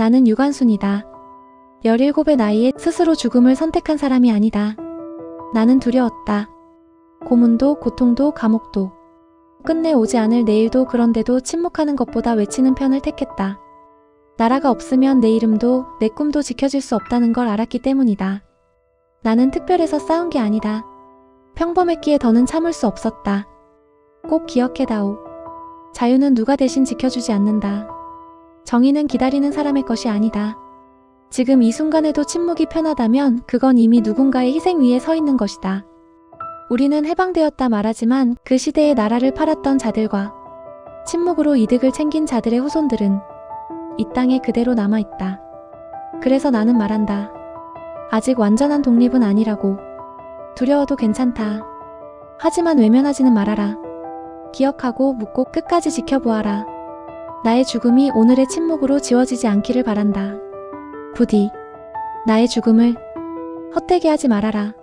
나는 유관순이다. 17의 나이에 스스로 죽음을 선택한 사람이 아니다. 나는 두려웠다. 고문도, 고통도, 감옥도. 끝내 오지 않을 내일도 그런데도 침묵하는 것보다 외치는 편을 택했다. 나라가 없으면 내 이름도, 내 꿈도 지켜질 수 없다는 걸 알았기 때문이다. 나는 특별해서 싸운 게 아니다. 평범했기에 더는 참을 수 없었다. 꼭 기억해다오. 자유는 누가 대신 지켜주지 않는다. 정의는 기다리는 사람의 것이 아니다. 지금 이 순간에도 침묵이 편하다면 그건 이미 누군가의 희생 위에 서 있는 것이다. 우리는 해방되었다 말하지만 그 시대의 나라를 팔았던 자들과 침묵으로 이득을 챙긴 자들의 후손들은 이 땅에 그대로 남아있다. 그래서 나는 말한다. 아직 완전한 독립은 아니라고. 두려워도 괜찮다. 하지만 외면하지는 말아라. 기억하고 묻고 끝까지 지켜보아라. 나의 죽음이 오늘의 침묵으로 지워지지 않기를 바란다. 부디 나의 죽음을 헛되게 하지 말아라.